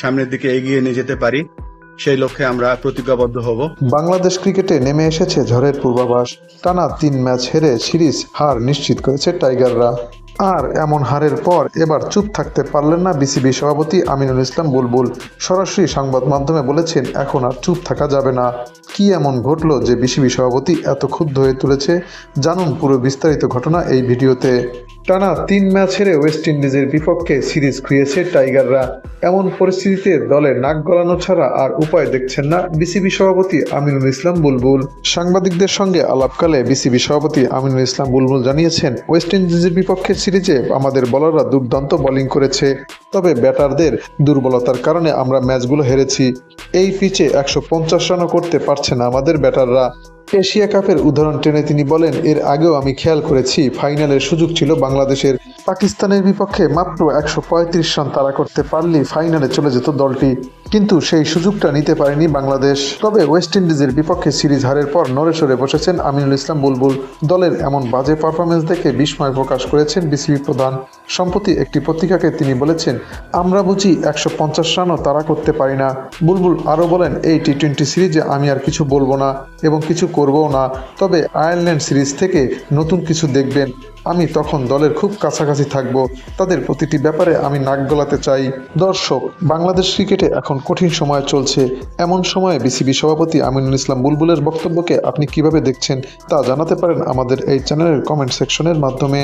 সামনের দিকে এগিয়ে নিয়ে যেতে পারি, সেই লক্ষ্যে আমরা প্রতিজ্ঞাবদ্ধ হব। বাংলাদেশ ক্রিকেটে নেমে এসেছে ঝড়ের পূর্বাভাস। টানা তিন ম্যাচ হেরে সিরিজ হার নিশ্চিত করেছে টাইগাররা। আর এমন হারের পর এবার চুপ থাকতে পারলেন না বিসিবি সভাপতি আমিনুল ইসলাম বুলবুল। সরাসরি সংবাদ মাধ্যমে বলেছেন, এখন আর চুপ থাকা যাবে না। কি এমন ঘটলো যে বিসিবি সভাপতি এত ক্ষুব্ধ হয়ে তুলেছে? জানুন পুরো বিস্তারিত ঘটনা এই ভিডিওতে। টানা তিন ম্যাচ হেরে ওয়েস্ট ইন্ডিজের বিপক্ষে সিরিজ খুঁয়েছে টাইগাররা। এমন পরিস্থিতিতে দলে নাক গলানো ছাড়া আর উপায় দেখছেন না বিসিবি সভাপতি আমিনুল ইসলাম বুলবুল। সাংবাদিকদের সঙ্গে আলাপকালে বিসিবি সভাপতি আমিনুল ইসলাম বুলবুল জানিয়েছেন, ওয়েস্ট ইন্ডিজের বিপক্ষে সিরিজে আমাদের বলাররা দুর্দান্ত বোলিং করেছে। তবে ব্যাটারদের দুর্বলতার কারণে আমরা ম্যাচগুলো হেরেছি। এই পিচে একশো পঞ্চাশ রানও করতে পারছে না আমাদের ব্যাটাররা। এশিয়া কাপের উদাহরণ টেনে তিনি বলেন, এর আগেও আমি খেয়াল করেছি, ফাইনালের সুযোগ ছিল বাংলাদেশের পাকিস্তানের বিপক্ষে মাত্র একশো পঁয়ত্রিশ রান তারা করতে পারলেই ফাইনালে চলে যেত দলটি। কিন্তু সেই সুযোগটা নিতে পারেনি বাংলাদেশ। তবে ওয়েস্ট ইন্ডিজের বিপক্ষে সিরিজ হারের পর নড়েসরে বসেছেন আমিনুল ইসলাম বুলবুল। দলের এমন বাজে পারফরমেন্স দেখে বিস্ময় প্রকাশ করেছেন বিসিবি প্রধান। সম্প্রতি একটি পত্রিকাকে তিনি বলেছেন, আমরা বুঝি একশো পঞ্চাশ রানও তারা করতে পারি না। বুলবুল আরও বলেন, এই টি টোয়েন্টি সিরিজে আমি আর কিছু বলব না এবং কিছু করবও না। তবে আয়ারল্যান্ড সিরিজ থেকে নতুন কিছু দেখবেন। আমি তখন দলের খুব কাছাকাছি থাকব। তাদের প্রতিটি ব্যাপারে আমি নাক গলাতে চাই। দর্শক, বাংলাদেশ ক্রিকেটে এখন কঠিন সময় চলছে। এমন সময়ে বিসিবি সভাপতি আমিনুল ইসলাম বুলবুলের বক্তব্যকে আপনি কীভাবে দেখছেন তা জানাতে পারেন আমাদের এই চ্যানেলের কমেন্ট সেকশনের মাধ্যমে।